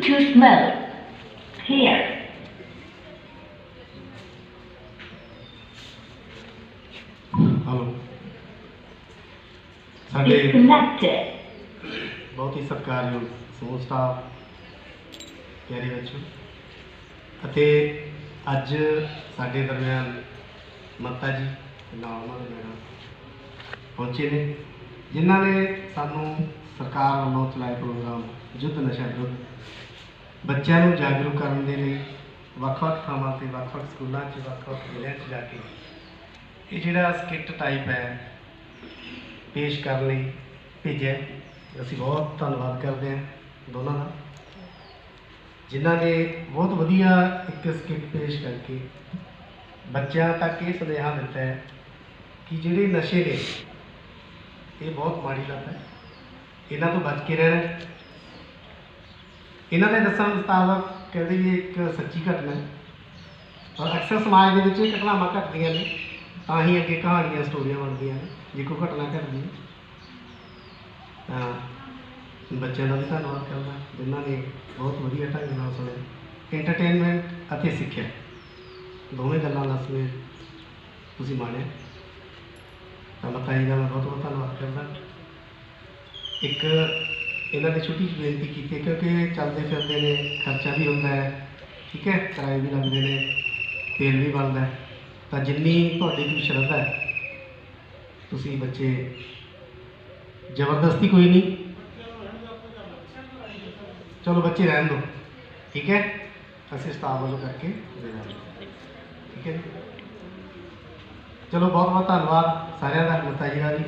Bluetooth mode. Here. Hello ਸਾਡੇ Disconnected. ਬਹੁਤ ਹੀ ਸਤਿਕਾਰਯੋਗ ਸਮੂਹ ਸਟਾਫ ਪਿਆਰੇ ਬੱਚੋ ਅਤੇ ਅੱਜ ਸਾਡੇ ਦਰਮਿਆਨ ਮੱਤਾ ਜੀ ਤੇ ਨਾਲ ਉਹਨਾਂ ਦੇ ਮੈਡਮ ਪਹੁੰਚੇ ਨੇ ਜਿਨ੍ਹਾਂ ਨੇ ਸਾਨੂੰ ਸਰਕਾਰ ਵੱਲੋਂ ਚਲਾਏ ਪ੍ਰੋਗਰਾਮ ਯੁੱਧ ਨਸ਼ਾ ਵਿਰੁੱਧ ਬੱਚਿਆਂ ਨੂੰ ਜਾਗਰੂਕ ਕਰਨ ਦੇ ਲਈ ਵੱਖ-ਵੱਖ ਥਾਵਾਂ ਤੇ, ਵੱਖ-ਵੱਖ ਸਕੂਲਾਂ 'ਚ, ਵੱਖ-ਵੱਖ ਜ਼ਿਲ੍ਹਿਆਂ 'ਚ ਜਾ ਕੇ ਇਹ ਜਿਹੜਾ ਸਕਿੱਟ ਟਾਈਪ ਹੈ ਪੇਸ਼ ਕਰਨ ਲਈ ਭੇਜਿਆ ਅਸੀਂ ਬਹੁਤ ਧੰਨਵਾਦ ਕਰਦੇ ਹਾਂ ਦੋਨਾਂ ਦਾ, ਜਿਨ੍ਹਾਂ ਨੇ ਬਹੁਤ ਵਧੀਆ ਇੱਕ ਸਕਿੱਟ ਪੇਸ਼ ਕਰਕੇ ਬੱਚਿਆਂ ਤੱਕ ਇਹ ਸੁਨੇਹਾ ਦਿੱਤਾ ਹੈ ਕਿ ਜਿਹੜੇ ਨਸ਼ੇ ਨੇ, ਇਹ ਬਹੁਤ ਮਾੜੀ ਲੱਤ ਹੈ। ਇਹਨਾਂ ਤੋਂ ਬਚ ਕੇ ਰਹਿਣਾ ਇਹਨਾਂ ਦੇ ਦੱਸਣ ਮੁਤਾਬਕ ਕਹਿੰਦੇ ਵੀ ਇੱਕ ਸੱਚੀ ਘਟਨਾ ਹੈ। ਔਰ ਅਕਸਰ ਸਮਾਜ ਦੇ ਵਿੱਚ ਇਹ ਘਟਨਾਵਾਂ ਘਟਦੀਆਂ ਨੇ, ਤਾਂ ਹੀ ਅੱਗੇ ਕਹਾਣੀਆਂ, ਸਟੋਰੀਆਂ ਬਣਦੀਆਂ ਨੇ, ਜੇ ਕੋਈ ਘਟਨਾ ਘਟਦੀ ਹੈ। ਤਾਂ ਬੱਚਿਆਂ ਦਾ ਵੀ ਧੰਨਵਾਦ ਕਰਦਾ, ਜਿਨ੍ਹਾਂ ਨੇ ਬਹੁਤ ਵਧੀਆ ਢੰਗ ਨਾਲ ਸੁਣਿਆ। ਐਂਟਰਟੇਨਮੈਂਟ ਅਤੇ ਸਿੱਖਿਆ, ਦੋਵੇਂ ਗੱਲਾਂ ਦਾ ਸਮੇਂ ਤੁਸੀਂ ਮਾਣਿਆ। ਤਾਂ ਮਤਾਂ ਜੀ ਦਾ ਮੈਂ ਬਹੁਤ ਬਹੁਤ ਧੰਨਵਾਦ ਕਰਦਾ। ਇੱਕ ਇਹਨਾਂ ਨੇ ਛੋਟੀ ਜਿਹੀ ਬੇਨਤੀ ਕੀਤੀ ਹੈ ਕਿਉਂਕਿ ਚੱਲਦੇ ਫਿਰਦੇ ਨੇ, ਖਰਚਾ ਵੀ ਹੁੰਦਾ ਹੈ, ਠੀਕ ਹੈ, ਕਿਰਾਏ ਵੀ ਲੱਗਦੇ ਨੇ, ਤੇਲ ਵੀ ਬਣਦਾ ਤਾਂ ਜਿੰਨੀ ਤੁਹਾਡੀ ਕੋਈ ਸ਼ਰਧਾ ਹੈ, ਤੁਸੀਂ ਬੱਚੇ, ਜ਼ਬਰਦਸਤੀ ਕੋਈ ਨਹੀਂ। ਚਲੋ ਬੱਚੇ ਰਹਿਣ ਦਿਓ, ਠੀਕ ਹੈ? ਅਸੀਂ ਸਟਾਫ ਵੱਲੋਂ ਕਰਕੇ ਦੇ ਦਾਂਗੇ ਠੀਕ ਹੈ ਚਲੋ ਬਹੁਤ ਬਹੁਤ ਧੰਨਵਾਦ ਸਾਰਿਆਂ ਦਾ ਮਤਾ ਜੀ ਦਾ ਵੀ